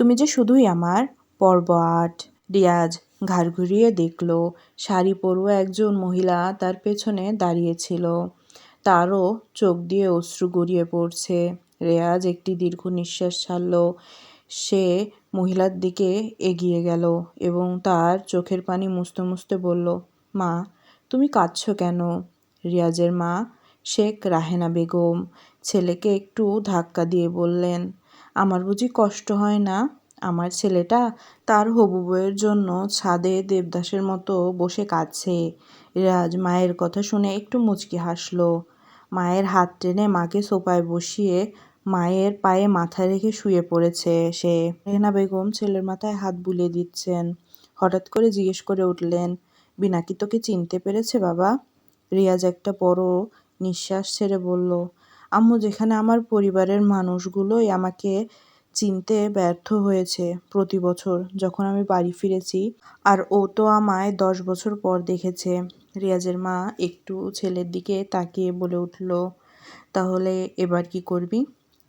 তুমি যে শুধুই আমার পর্ব আট রিয়াজ ঘাড় ঘুরিয়ে দেখল, শাড়ি পরুয়া একজন মহিলা তার পেছনে দাঁড়িয়েছিল তারও চোখ দিয়ে অশ্রু গড়িয়ে পড়ছে। রেয়াজ একটি দীর্ঘ নিঃশ্বাস ছাড়ল। সে মহিলার দিকে এগিয়ে গেল এবং তার চোখের পানি মুছতে মুছতে বলল, মা, তুমি কাঁদছ কেন? রিয়াজের মা শেখ রাহেনা বেগম ছেলেকে একটু ধাক্কা দিয়ে বললেন আমার বুঝি কষ্ট হয় না? আমার ছেলেটা তার হবু বউয়ের জন্য ছাদে দেবদাসের মতো বসে কাঁদছে। রাজ মায়ের কথা শুনে একটু মুচকি হাসলো। মায়ের হাত টেনে মাকে সোফায় বসিয়ে মায়ের পায়ে মাথা রেখে শুয়ে পড়েছে সে। রেহনা বেগম ছেলের মাথায় হাত বুলিয়ে দিচ্ছেন। হঠাৎ করে জিজ্ঞেস করে উঠলেন বিনা কি তোকে চিনতে পেরেছে বাবা? রিয়াজ একটা বড় নিঃশ্বাস ছেড়ে বলল আম্মু, যেখানে আমার পরিবারের মানুষগুলোই আমাকে চিনতে ব্যর্থ হয়েছে প্রতি বছর যখন আমি বাড়ি ফিরেছি। আর ও তো আমায় দশ বছর পর দেখেছে। রিয়াজের মা একটু ছেলের দিকে তাকিয়ে বলে উঠল, তাহলে এবার কি করবি?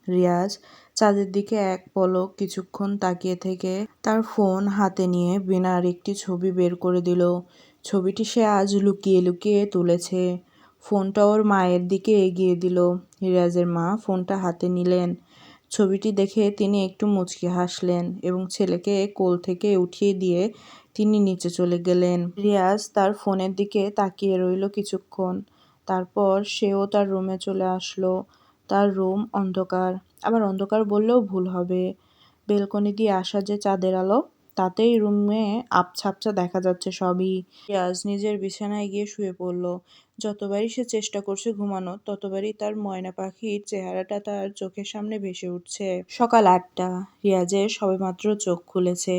রিয়াজ চাঁদের দিকে এক পলক কিছুক্ষণ তাকিয়ে থেকে তার ফোন হাতে নিয়ে বিনার একটি ছবি বের করে দিল। ছবিটি সে আজ লুকিয়ে লুকিয়ে তুলেছে। ফোনটা ওর মায়ের দিকে এগিয়ে দিল। রিয়াজের মা ফোনটা হাতে নিলেন। ছবিটি দেখে তিনি একটু মুচকি হাসলেন এবং ছেলেকে কোল থেকে উঠিয়ে দিয়ে তিনি নিচে চলে গেলেন। রিয়াজ তার ফোনের দিকে তাকিয়ে রইল কিছুক্ষণ। তারপর সেও তার রুমে চলে আসলো। তার রুম অন্ধকার। আবার অন্ধকার বললেও ভুল হবে। বেলকনি দিয়ে আসা যে চাঁদের আলো তাতেই রুমে আপছাপছা দেখা যাচ্ছে সবই। রিয়াজ নিজের বিছানায় গিয়ে শুয়ে পড়ল। যতবারই সে চেষ্টা করছে ঘুমানো ততবারই তার ময়না পাখির চেহারাটা তার চোখের সামনে ভেসে উঠছে। সকাল আটটা, রিয়াজের সবেমাত্র চোখ খুলেছে।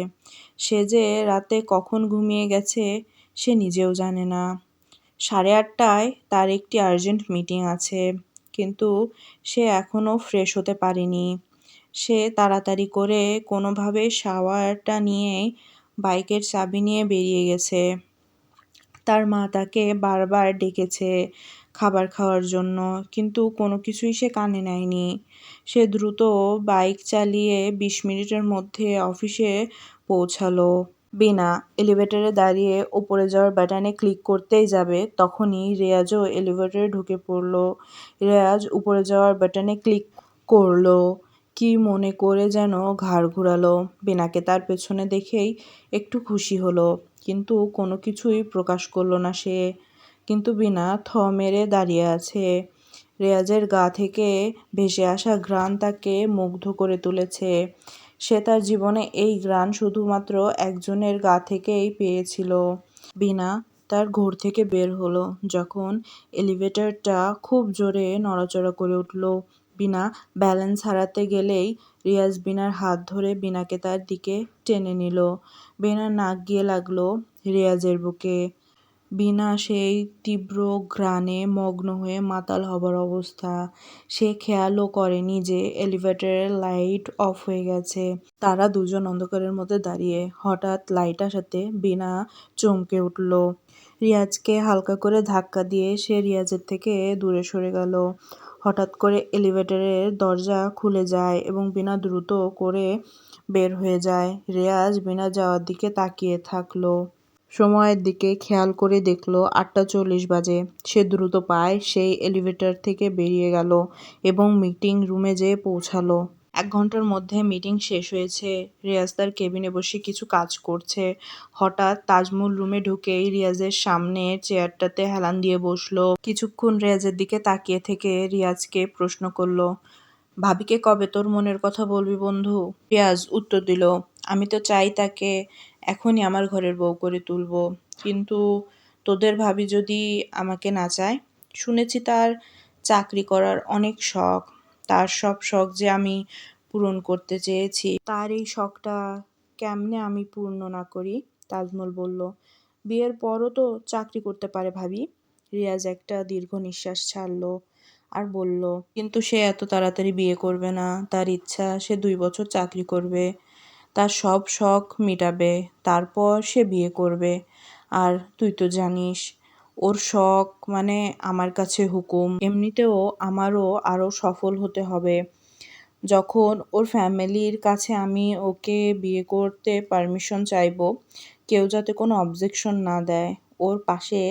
সে যে রাতে কখন ঘুমিয়ে গেছে, সে নিজেও জানে না। সাড়ে আটটায় তার একটি আর্জেন্ট মিটিং আছে, কিন্তু সে এখনও ফ্রেশ হতে পারেনি। সে তাড়াতাড়ি করে কোনোভাবে শাওয়ারটা নিয়ে বাইকের চাবি নিয়ে বেরিয়ে গেছে। তার মা তাকে বারবার ডেকেছে খাবার খাওয়ার জন্য, কিন্তু কোনো কিছুই সে কানে নেয়নি। সে দ্রুত বাইক চালিয়ে বিশ মিনিটের মধ্যে অফিসে পৌঁছালো। বিনা এলিভেটরে দাঁড়িয়ে ওপরে যাওয়ার বাটনে ক্লিক করতেই যাবে, তখনই রেয়াজও এলিভেটরে ঢুকে পড়ল। রেয়াজ উপরে যাওয়ার বাটনে ক্লিক করল। কি মনে করে যেন ঘাড় ঘুরালো। বিনাকে তার পেছনে দেখেই একটু খুশি হলো, কিন্তু কোনো কিছুই প্রকাশ করল না সে। কিন্তু বিনা থ মেরে দাঁড়িয়ে আছে। রেয়াজের গা থেকে ভেসে আসা ঘ্রাণ তাকে মুগ্ধ করে তুলেছে। সে তার জীবনে এই ঘ্রাণ শুধুমাত্র একজনের গা থেকেই পেয়েছিল। বিনা তার ঘোর থেকে বের হলো, যখন এলিভেটরটা খুব জোরে নড়াচড়া করে উঠল। বিনা ব্যালেন্স হারাতে গেলেই রিয়াজ বিনার হাত ধরে বিনাকে তার দিকে টেনে নিল। বিনার নাক গিয়ে লাগল রিয়াজের বুকে। বিনা সেই তীব্র ঘ্রাণে মগ্ন হয়ে মাতাল হবার অবস্থা। সে খেয়ালও করেনি যে এলিভেটরের লাইট অফ হয়ে গেছে। তারা দুজন অন্ধকারের মধ্যে দাঁড়িয়ে হঠাৎ লাইট আসাতে বিনা চমকে উঠল। রিয়াজকে হালকা করে ধাক্কা দিয়ে সে রিয়াজের থেকে দূরে সরে গেল। হঠাৎ করে এলিভেটরের দরজা খুলে যায় এবং বিনা দ্রুত করে বের হয়ে যায়। রেয়াজ বিনা যাওয়ার দিকে তাকিয়ে থাকল। সময়ের দিকে খেয়াল করে দেখল আটটা চল্লিশ বাজে। সে দ্রুত পায়, সেই এলিভেটর থেকে বেরিয়ে গেল এবং মিটিং রুমে যেয়ে পৌঁছালো। এক ঘণ্টার মধ্যে মিটিং শেষ হয়েছে। রিয়াজ তার কেবিনে বসে কিছু কাজ করছে। হঠাৎ তাজমুল রুমে ঢুকেই রিয়াজের সামনে চেয়ারটাতে হেলান দিয়ে বসল। কিছুক্ষণ রিয়াজের দিকে তাকিয়ে থেকে রিয়াজকে প্রশ্ন করল, ভাবিকে কবে তোর মনের কথা বলবি বন্ধু? রিয়াজ উত্তর দিল, আমি তো চাই তাকে এখনই আমার ঘরের বউ করে তুলব। কিন্তু তোদের ভাবি যদি আমাকে না চায়, শুনেছি তার চাকরি করার অনেক শখ। তার সব শখ যে আমি পূরণ করতে চেয়েছি। তার এই শখটা কেমনে আমি পূর্ণ না করি? তাজমল বলল, বিয়ের পরও তো চাকরি করতে পারে ভাবি। রিয়াজ একটা দীর্ঘ নিঃশ্বাস ছাড়লো আর বলল, কিন্তু সে এত তাড়াতাড়ি বিয়ে করবে না। তার ইচ্ছা, সে দুই বছর চাকরি করবে। তার সব শখ মিটাবে, তারপর সে বিয়ে করবে। আর তুই তো জানিস, ওর শখ মানে আমার কাছে হুকুম। এমনিতেও আমারও আরও সফল হতে হবে। যখন ওর ফ্যামিলির কাছে আমি ওকে বিয়ে করতে পারমিশন চাইব, কেউ যাতে কোনো অবজেকশন না দেয়, ওর পাশে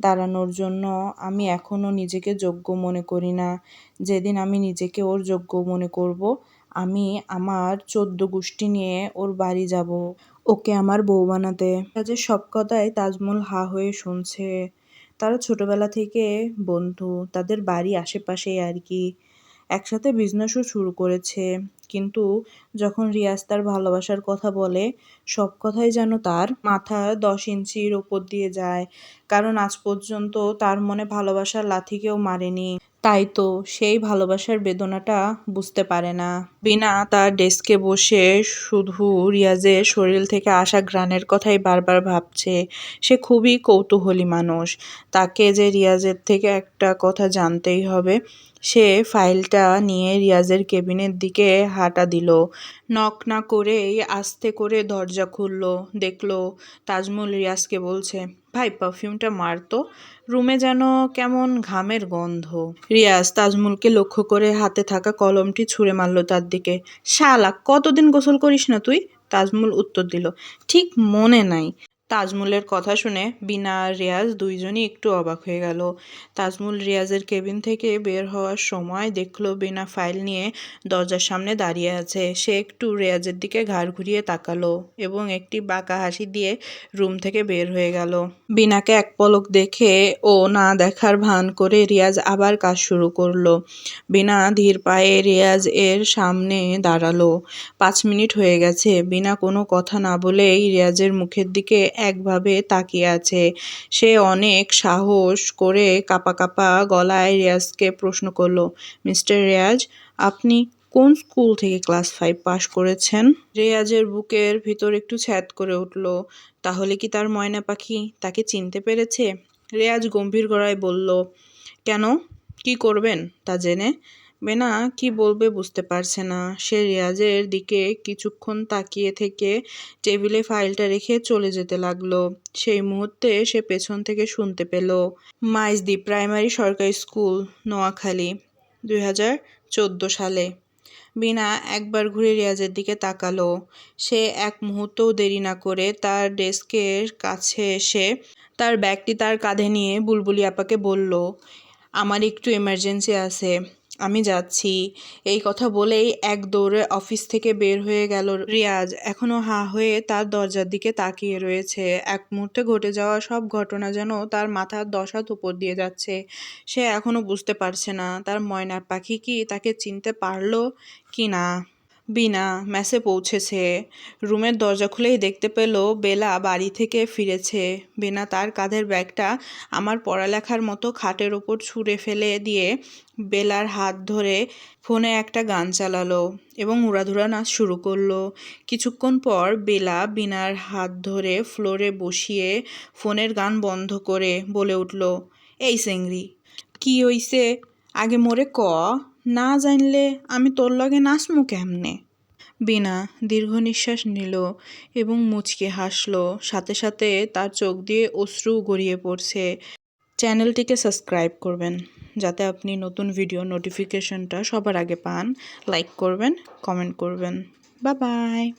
দাঁড়ানোর জন্য আমি এখনও নিজেকে যোগ্য মনে করি না। যেদিন আমি নিজেকে ওর যোগ্য মনে করব, আমি আমার চোদ্দ গোষ্ঠী নিয়ে ওর বাড়ি যাব। ওকে আমার বউ বানাতে। কাজের সব কথাই তাজমহল হা হয়ে শুনছে। তারা ছোটবেলা থেকে বন্ধু, তাদের বাড়ি আশেপাশেই আর কি। একসাথে বিজনেসও শুরু করেছে। কিন্তু যখন রিয়াজ তার ভালোবাসার কথা বলে, সব কথাই যেন তার মাথা দশ ইঞ্চির ওপর দিয়ে যায়। কারণ আজ পর্যন্ত তার মনে ভালোবাসার লাথি কেউ মারেনি। তাই তো সেই ভালোবাসার বেদনাটা বুঝতে পারে না। বিনা তার ডেস্কে বসে শুধু রিয়াজের শরীর থেকে আসা গ্রানের কথাই বারবার ভাবছে। সে খুবই কৌতূহলী মানুষ। তাকে যে রিয়াজের থেকে একটা কথা জানতেই হবে সে ফাইলটা নিয়ে রিয়াজের কেবিনের দিকে হাঁটা দিল। নক না করেই আস্তে করে দরজা খুলল, দেখল তাজমুল রিয়াজকে বলছে, ভাই পারফিউমটা মারতো রুমে যেন কেমন ঘামের গন্ধ। রিয়াজ তাজমুলকে লক্ষ্য করে হাতে থাকা কলমটি ছুঁড়ে মারল তার দিকে। শালা, কতদিন গোসল করিস না তুই? তাজমুল উত্তর দিল, ঠিক মনে নাই। তাজমুলের কথা শুনে বিনা আর রিয়াজ দুইজনই একটু অবাক হয়ে গেল। তাজমুল রিয়াজের কেবিন থেকে বের হওয়ার সময় দেখল বিনা ফাইল নিয়ে দরজার সামনে দাঁড়িয়ে আছে। সে একটু রিয়াজের দিকে ঘাড় ঘুরিয়ে তাকালো এবং একটি বাঁকা হাসি দিয়ে রুম থেকে বের হয়ে গেল। বিনাকে এক পলক দেখে ও না দেখার ভান করে রিয়াজ আবার কাজ শুরু করল। বিনা ধীর পায়ে রিয়াজ এর সামনে দাঁড়াল। পাঁচ মিনিট হয়ে গেছে। বিনা কোনো কথা না বলেই রিয়াজের মুখের দিকে একভাবে তাকিয়ে আছে। সে অনেক সাহস করে কাপা কাপা গলায় রিয়াজকে প্রশ্ন করল, মিস্টার রিয়াজ, আপনি কোন স্কুল থেকে ক্লাস ফাইভ পাশ করেছেন? রেয়াজের বুকের ভিতর একটু ছ্যাদ করে উঠল, তাহলে কি তার ময়না পাখি তাকে চিনতে পেরেছে? রেয়াজ গম্ভীর গলায় বলল, কেন? কি করবেন তা জেনে? বেনা কি বলবে বুঝতে পারছে না। সে রিয়াজের দিকে কিছুক্ষণ তাকিয়ে থেকে টেবিলে ফাইলটা রেখে চলে যেতে লাগল। সেই মুহূর্তে সে পেছন থেকে শুনতে পেল, মাইজদি প্রাইমারি সরকারি স্কুল, নোয়াখালী, দুই হাজার চোদ্দ সালে। বিনা একবার ঘুরে রিয়াজের দিকে তাকালো। সে এক মুহূর্তও দেরি না করে তার ডেস্কের কাছে এসে তার ব্যাগটি তার কাঁধে নিয়ে বুলবুলি আপাকে বলল, আমার একটু এমার্জেন্সি আছে। আমি যাচ্ছি। এই কথা বলেই এক দৌড়ে অফিস থেকে বের হয়ে গেল রিয়াজ। এখনও হা হয়ে তার দরজার দিকে তাকিয়ে রয়েছে। এক মুহূর্তে ঘটে যাওয়া সব ঘটনা যেন তার মাথার দশাত উপর দিয়ে যাচ্ছে। সে এখনও বুঝতে পারছে না, তার ময়নার পাখি কি তাকে চিনতে পারল কি না। বিনা ম্যাসে পৌঁছেছে। রুমের দরজা খুলেই দেখতে পেল বেলা বাড়ি থেকে ফিরেছে। বেনা তার কাঁধের ব্যাগটা আমার পড়ালেখার মতো খাটের ওপর ছুঁড়ে ফেলে দিয়ে বেলার হাত ধরে ফোনে একটা গান চালালো এবং উড়াধুরা নাচ শুরু করল। কিছুক্ষণ পর বেলা বিনার হাত ধরে ফ্লোরে বসিয়ে ফোনের গান বন্ধ করে বলে উঠল, এই সেংরি, কি হইছে? আগে মোরে ক। না জানলে আমি তোর লগে নাচমু কেমনে? বিনা দীর্ঘ নিঃশ্বাস নিল এবং মুচকে হাসল। সাথে সাথে তার চোখ দিয়ে অশ্রু গড়িয়ে পড়ছে। চ্যানেলটিকে সাবস্ক্রাইব করবেন, যাতে আপনি নতুন ভিডিও নোটিফিকেশনটা সবার আগে পান। লাইক করবেন, কমেন্ট করবেন। বা বাই।